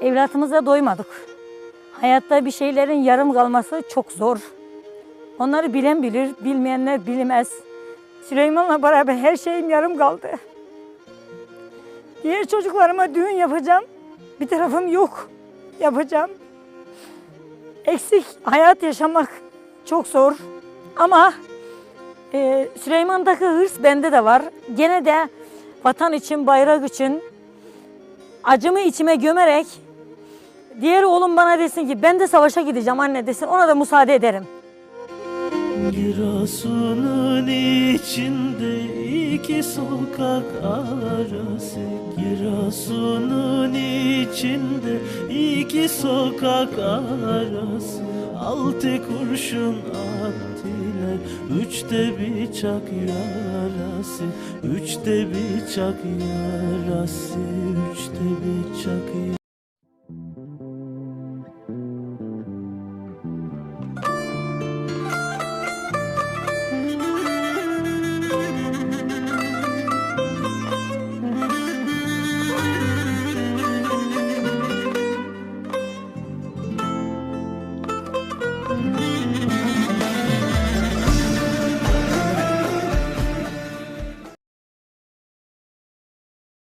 Evlatımıza doymadık. Hayatta bir şeylerin yarım kalması çok zor. Onları bilen bilir, bilmeyenler bilmez. Süleyman'la beraber her şeyim yarım kaldı. Diğer çocuklarıma düğün yapacağım. Bir tarafım yok. Yapacağım. Eksik hayat yaşamak çok zor. Ama e, Süleyman'daki hırs bende de var. Gene de vatan için, bayrak için acımı içime gömerek diğer oğlum bana desin ki ben de savaşa gideceğim anne desin. Ona da müsaade ederim. Giresun'un içinde iki sokak arası. Giresun'un içinde iki sokak arası. Altı kurşun attılar Üçte bıçak yarası. Üçte bıçak yarası Üçte bıçak yarası